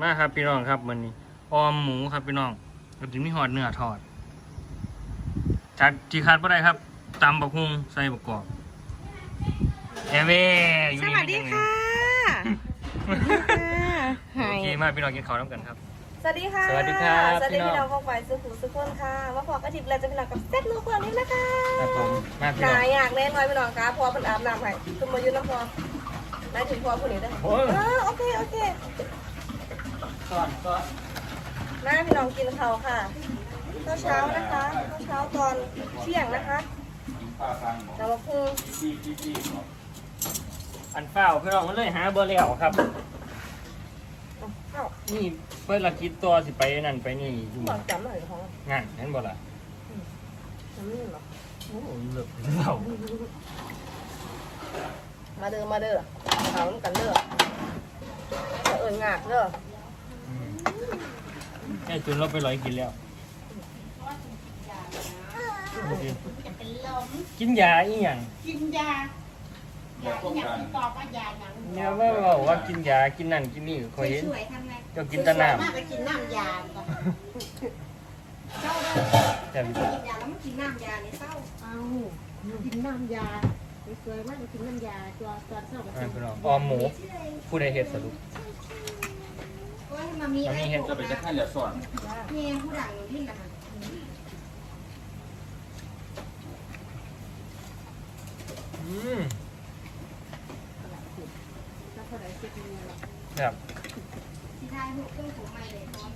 มาครับพี่น้องครับมันนี้ออมหมูครับพี่น้องก็จะมีหอดเนื้อทอดจากที่ขาดบ่ได้ครับตำบักฮุงใส่บักกอกแอเว่อยู่สนี่วัสดีค่ะโอเคมาพี่น้องกินข้าวน้ำกันครับ สวัสดีค่ะ สวัสดีครับสวัสดีพี่พี่น้น้อองงพวกไฟซื้อผูซื้อคนค่ะว่าพอกระถิบเราจะพี่น้องกับเซ็ตลูกคนนี้นะคะครับผมมาพี่หน้องนายอยากแน่นอนพี่น้องค่ะพอเป็นอาบน้ำให้ขึ้นมายืนน้ำพอได้ถึงพอผู้นี้ได้โอ้ยเออโอเคโอเค ก่อนก่อนน้าพี่น้องกินข้าวค่ะข้าวเช้านะคะข้าวเช้าตอนเที่ยงนะคะน้ำมะพุงอันเฝ้าพี่น้องมันเลยหาเบอร์แล้วครับข้าวนี่เปิดละคิดตัวสิไปนั่นไปนี่อยู่บอกจำหน่อยของงานเห็นบ่ล่ะจำนี่หรอโอ้โหเลิกเล่ามาเด้อมาเด้อข้าวน้ำกันเด้อจะเอิญงากเด้ออืม แม่จุนเราไปร้อยกินแล้วโอเคจะเป็นลมกินยาอีหยังกินยายาที่อยากกินต่อก็ยาหนังเนี่ยว่าบอกว่ากินยากินนั่นกินนี่คอยเห็นสวยๆทำไงเจ้ากินแตะน้มากก็กินน้ำยาก่อนเศร้าเลยำแต่กินยาแล้วมันกินน้ำยาเนี่ยเศร้าเอากินน้ำยาสวยๆมากกินน้ำยาจอจอเศร้ากับอ่าพี่น้องออมหมูผู้ใดเห็ดสรุปก็ให้ มามีอะไรมามีเห็ดจะไปจะขั้นเหลือส่วนเนี่ยผู้ดังที่นะคะอืมถ้าเท่าไหร่เจ็ดเงินหรอกแบบที่ได้พวกเครื่องถูใหม่เลยพร้อม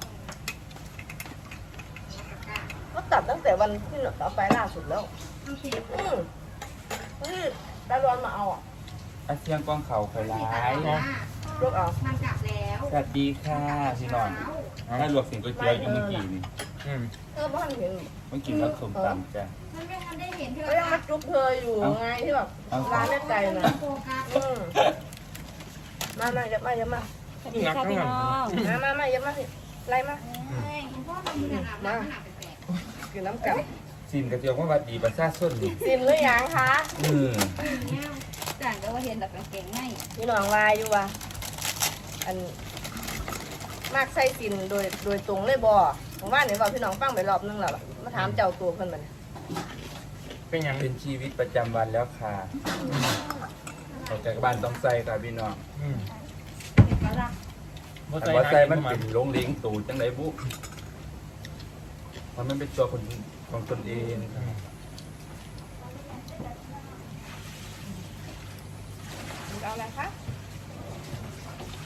ก็ตัดตั้งแต่วันที่เราไปล่าสุดแล้วโอเคอืมนี่ตาร้อนมาเอาอะอาเซียงกองเขาคอยร้ายลูกเอามันกลับแล้ว สวัสดีค่ะพี่น้องถ้าลวกสิงก๋วยเตี๋ยวอยู่เมื่อกี้นี่อืมเออบ้านเห็นเมื่อกี้รับสมตำจ้ะ มันไม่ทันได้เห็นเธอก็ยังมาจุ๊บเธออยู่ไงที่แบบเอ้าร้านแม่ไก่นะโฟกัสอืมมามาเยอะมาเยอะมาหนักทั้งนั้นมามามาเยอะมาไล่มาเฮ้ยพ่อมันมีหนักหนักหนักแปลกกินน้ำกับสินก๋วยเตี๋ยวว่าวัดดีประชาชนนี่ซิมหรือยังคะอืมๆเนี่ยจ่ายก็ว่าเห็นแบบเก่งง่ายพี่น้องวายอยู่ว่ะอัน มากใส่ซินโดยโดยตรงเลยบ่ผมว่าเนี่ยว่าพี่น้องฟังไปรอบนึงแล้วล่ะมาถามเจ้าตัวเพิ่นมันเป็นหยังเป็นชีวิตประจำวันแล้วค่ะออกจากบ้านต้องใส่ค่ะพี่น้องอืมเห็นปะล่ะบ่แต่ใส่ว่าหาใส่กินมันมาเป็นลงเลี้ยงตูจังไรบุเพราะมันเป็นตัวคนของตนเองค่ะเอาอะไรคะ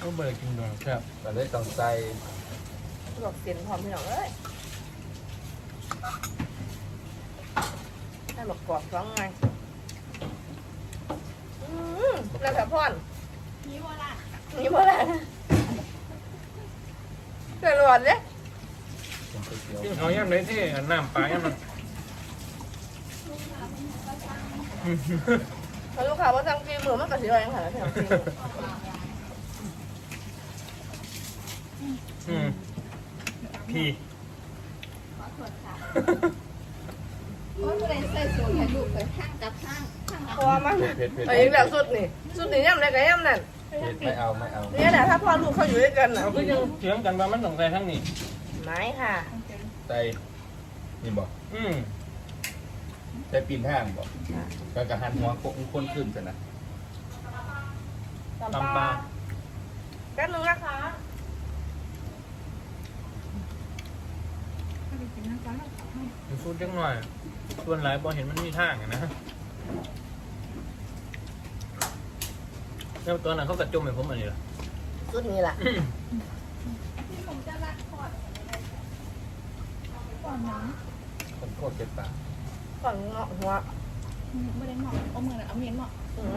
ก็เบิดกินด้วยครับแต่เลยต้องใส่บอกเสียนพร้อมพี่น้องเอ้ยให้บอกกรอบร้องไงอืมแล้วแต่พ่อนนี่ว่าล่ะนี่บ่ได้เกิดร้อนเลยเป็นก๋วยเตี๋ยวกินเขาย่ำเลยที่อันน้ำปลาย่ำมันพอลูกค้าว่าสั่งฟรีมือมันก็สิว่ายังไงล่ะพี่น้อง ฟรีมืออืมพี่เพราะอะไรใส่สูทให้ลูกไปข้างกับข้างข้างเพราะว่ามันเผ็ดเผ็ดเอาอีกแล้วสุดนี่ สุดนี่ย่ำเลยกับย่ำนั่นเผ็ดไม่เอาไม่เอาเนี่ยแหละถ้าพ่อลูกเขาอยู่ด้วยกันน่ะเราก็ยังเถียงกันว่ามันต้องใส่ทั้งนี้ ไม่ค่ะใส่นี่บอกอืมใส่ปีนห้างบอกก็กระหันหัวคนขึ้นกันนะตำปลา แป๊บนึงนะคะ มันสูดจังหน่อย ส่วนหลายพอเห็นมันมีทางอะนะ แล้วตอนนั้นเขากระจุ่มให้ผมอันนี้ล่ะ สุดนี้แหละผมจะรักคอดคนโคตรเจ็บปากก่อนเงาะหัวไม่ได้เหมาะเอามือเอาเมียนเหมาะอืม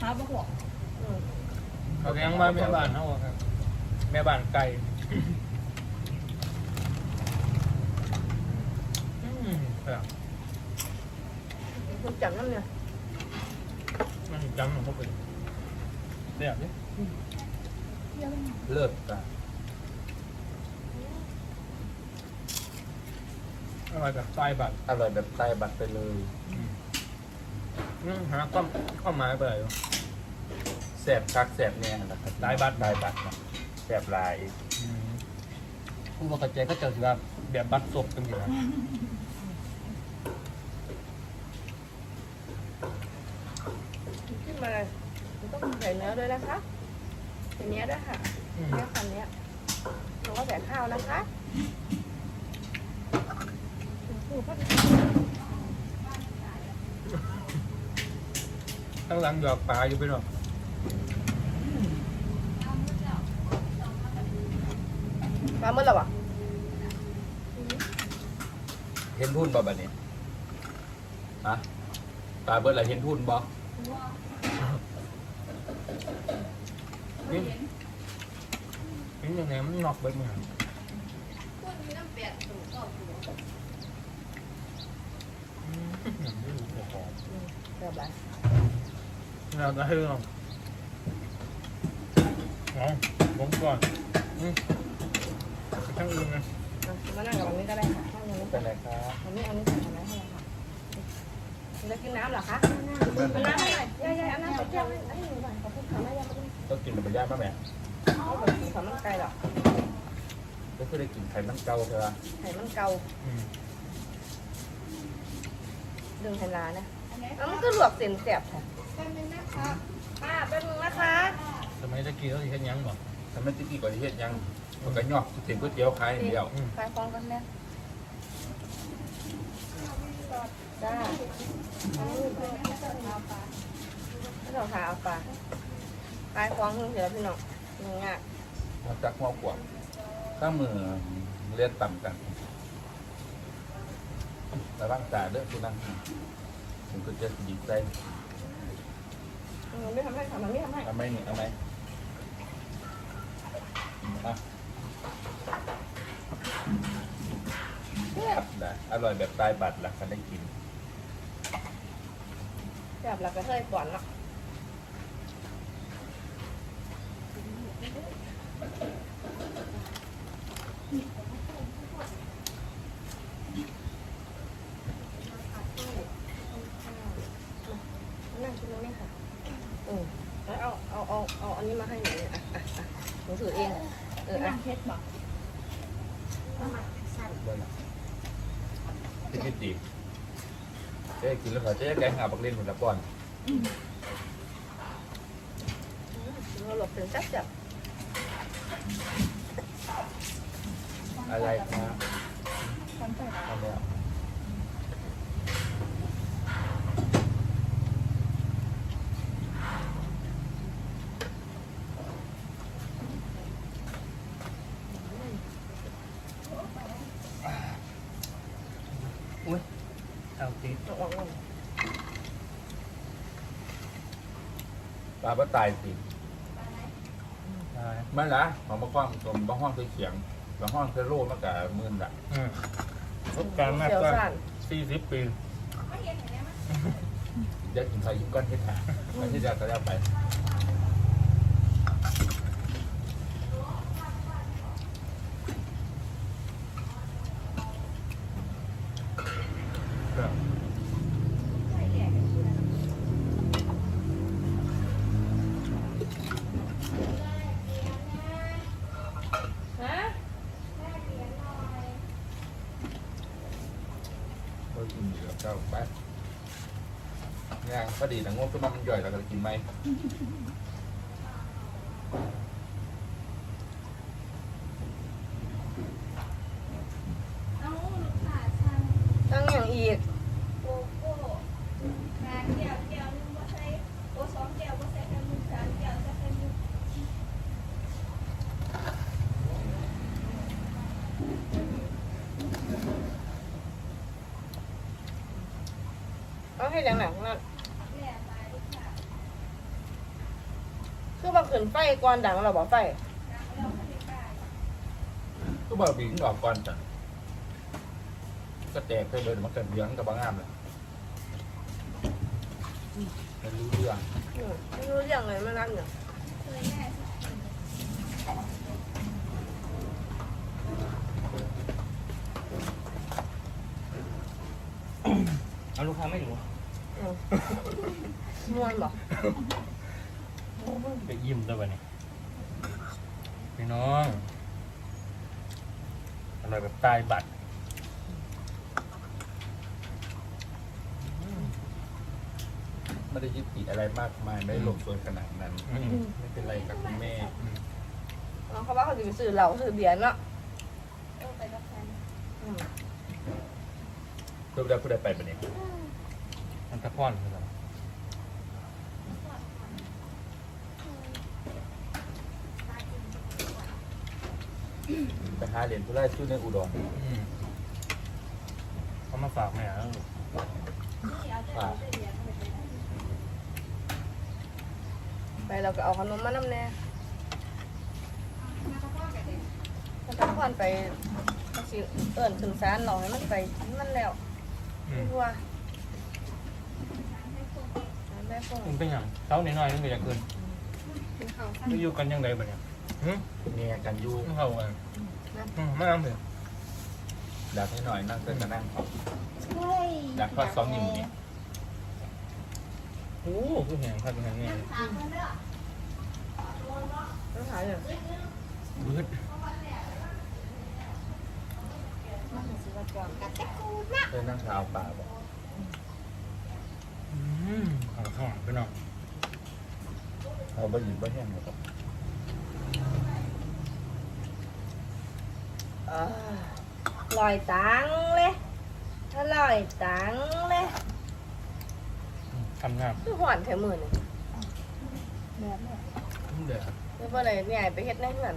หาบ่หัวอืมเขาเลี้ยงมาแม่บ้านเขาอะครับ แม่บ้านไก่อืมครับ คุณจำน้ำเนี่ยมันจำของเขาไปเรียบดิเลิศปะอร่อยแบบใต้บัตรอร่อยแบบใต้บัตรไปเลยอืมหาความความหมายไปเลยแสบคักแสบเนี่ยนะครับได้บัตรได้บัตรนะแบบลายอืมผู้ประกาศใจก็เจอสิว่าแบบบัตรศพกันอยู่นะ ขึ้น มาเลยมันต้องใส่เนื้อด้วยนะคะใส่เนื้อด้วยค่ะอืมเนื้อคันเนี้ยแล้วก็ใส่ข้าวนะคะข้างหลังหยอกปลาอยู่ไปหน่อยปลาเมื่อไหร่วะเห็นทุนบ่แบบนี้ฮะตาเบิร์ดอะไรเห็นทุนบ่ นี่เป็นยังไงมันนอกเบิดมือคนมีน้ำแปดตัวก็ตัวอืมไม่รู้หัวหอมเรียบร้อยเราจะให้ลองเอาผมก่อนอืมไปข้างอื่นนะอะมานั่งกับมันนี้ก็ได้ค่ะนั่งอย่างนี้เป็นไรครับอันนี้อันนี้ใส่อะไรให้เราค่ะ จะกินน้ำเหรอคะเบิ้ลเอาน้ำให้หน่อยยายๆเอาน้ำใส่แก้วให้อันนี้หนูหน่อยขอบคุณค่ะแม่ยายมาดูต้องกินแบบย่างมาแม่เอาแบบสีขาวมันไก่หรอกก็คือได้กินไข่มันเก่าใช่ปะไข่มันเกาอืมดึงไข่ลานะอันนี้แล้วมันก็ลวกเส้นแสบค่ะแป๊บนึงนะคะป้าแป๊บนึงนะคะสมัยตะกี้เขาสิเฮ็ดหยังบ่ทำไมตะกี้ก่อนที่เฮ็ดยังมันก็ยอกเสียงก๋วยเตี๋ยวขายอย่างเดียวอืมคลายฟองกันแม่ จ้าไม่ต้องขาเอาปลาคลายฟองเพิ่งเสียพี่น้องง่ายมาจากหัวขวบข้างมือเลียนต่ำกันระวังตาเด้อคุณนั่งถึงก็จะหยิบใจมันไม่ทำให้ค่ะมันไม่ทำให้เอาไหมนี่เอาไหมอะแซ่บนะอร่อยแบบตายบัตรหลักกันได้กิน แบบเราก็เคยก่อนเนาะนั่งกินตรงนี้ค่ะเออแล้วเอาเอาเอาเอาอันนี้มาให้หนูเนี่ยอะอะอะหนูถือเอง เอออะน้ำเพชรบอกเบิ่งที่คิดดีเจ๊กินแล้วขอเจ๊แกงหาบักเล่นหมดละก่อนเราหลบถึงจับจับอะไรครับทำไปทำแล้ว ติดเอาออกลงปลาปลาตายสิได้ไม่ละของมะขว้างตัวมะห้องตัวเขียงมะห้องเทโร่มะกะมื่นละอืมประสบการณ์มากเดี๋ยวกว่าสั่นสี่สิบปีไม่เห็นอย่างนี้มั้ยเดี๋ยวกินไทยยิ้มก้อนเฮ็ดหาไม่ใช่จะกระแล้วไป งานพอดีแต่งบขึ้นมามันย่อยแล้วก็กินไหมเอาลูกค้าสั่งตั้งอย่างอีกโกโก้ง คือว่าขึ้นไฟก่อนดังเราบอกไฟดังแล้วไม่ได้กล้าก็บอกบีงออกก่อนจ้ะก็แตกไปเลยมันเกิดเลี้ยงกับบางงามเลยไม่รู้เรื่องอืมไม่รู้เรื่องเลยไม่รักเนี่ยเคยแม่เอาลูกค้าไม่รู้อืมมวนบอก ไปยิ้มตัวไปนี่เป็นพี่น้องอร่อยแบบตายบัตรไม่ได้ยึดติดอะไรมากมาย ไม่ได้ลงตัวขนาดนั้น อืม ไม่เป็นไรกับคุณแม่น้องเขาว่าเขาจะไปซื้อเหล้าซื้อเบียร์เนาะเออไปกับแฟนอืมรูปได้ผู้ใดไปปะเนี่ยมันตะพอนคืออ ไรไปหาเหรียญผู้ได้ชื่อในอุดรอืมเขามาฝากแม่แล้วลูกที่เอาจะเอาจะเรียนไปไปได้ไปเราก็เอาขนมมาน้ำแน่มากับพ่อกันเลยถ้าตะพอนไปก็สิเอิ่นขึ้นศาลหรอกให้มันไปมันแล้วอืมทั่วแม่พวกมันเป็นอย่างเช้าหน่อยๆนึงก็จะเกินกินข้าวไม่อยู่กันยังไงบ้เนี่ย หืมแง่กันอยู่ไม่เข้ากันอืมไม่เอาเถอะดักให้หน่อยนั่งเต้นกันนั่งเขาเฮ้ยดักทอดสองนิ้วเนี่ยโอ้คือแหงครับแหงเนี่ยถามมันเด้อต้องหาอย่างบืดมันสิว่าจอมกัดแต่กูนะเต้นนั่งเท้าป่าบอกอืมข้าวข้าวไปหน่อยเอาไปหยิบไปแห้งเลยครับ อ่า ลอยตังเลยถ้าลอยตังเลยอืมทำงานคือหวานแถวมือนี่แบบนี้เดือดเรียกว่าอะไรเนี่ยไปเฮ็ดในเฮือน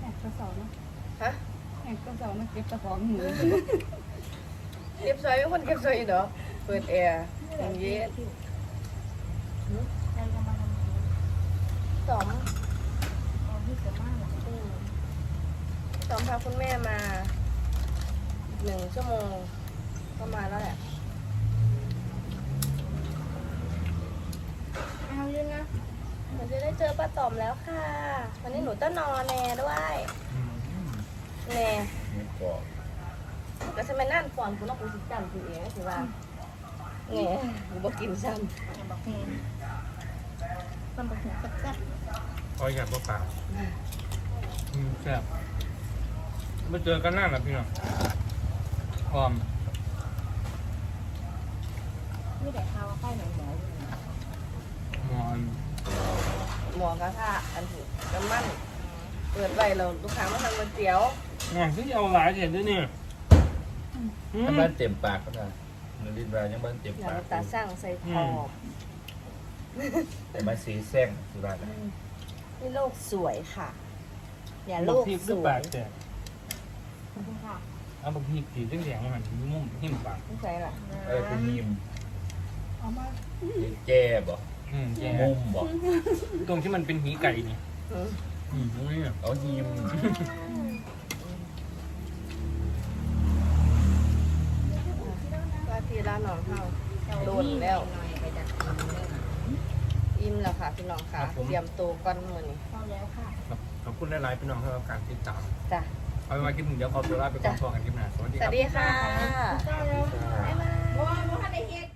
แอบกระสอบนะฮะแอบกระสอบนะเก็บกระสอบหมูเก็บซอยเป็นคนเก็บซอยอีกเหรอเปิดแอร์เย็นใครจะมาทำสอม ตอนที่จะมาหลัง อืมสอม พาคุณแม่มาหนึ่งชั่วโมงก็มาแล้วแหละเอาอยู่นะหนูจะได้เจอป้าตอมแล้วค่ะ วันนี้หนูต้องนอนแน่ด้วยอืมแน่นี่กรอบก็จะไม่นั่นฟอนคุณต้องกูสิจำคุณเองถือว่าแน่หนูบอกกินซ้อย่าบอกเพลงมันบอกหัวแซ่บคอยอยากเปล่าอืมแซ่บ มาเจอกันหน้าแหละพี่น้องพร้อมๆไม่ได้ข้าวใกล้หน่อยหน่อยหมอนำหมอกระทะอันถูกน้ำมันเปิดไว้เราลูกค้ามาทำก๋วยเตี๋ยวงานที่เอาหลายเห็นด้วยนี่อืมถ้าบ้านเต็มปากก็ได้เงินดินรายยังบ้านเต็มอย่าปากงตาสร้างใส่ขอบแต่มาสีแซงสุราษฎร์นี่โลกสวยค่ะ อย่าโลบักพริกสก็วแปลยกแต่ขอบ คุณค่ะเอาบักพริกสีแดงๆมันมุ่มหิมปากไม่ใช่ล่ะเออเป็นยิมเอามาเป็นแก้บอกอืมแย่มุมบอกตรงที่มันเป็นหีไก่นี่อืมอืมตรงนี้อะเอายิมว่าทีละหนองเฮาโดนแล้วไปดัดกินเลยอิ่มแล้วค่ะพี่น้องค่ะเตรียมตัวก่อนมื้อนี้เข้าแล้วค่ะครับขอบคุณหลายๆพี่น้องที่ให้การติดตามจ้ะ เอาไว้มาคลิปหนึ่งเดี๋ยวขอตัวลาไปก่อนพอกันคลิปหน้าสวัสดีสควัรับ สดีค่ะเข้าแล้วบ๊ายบายบ่บ่ทันได้เฮ็ด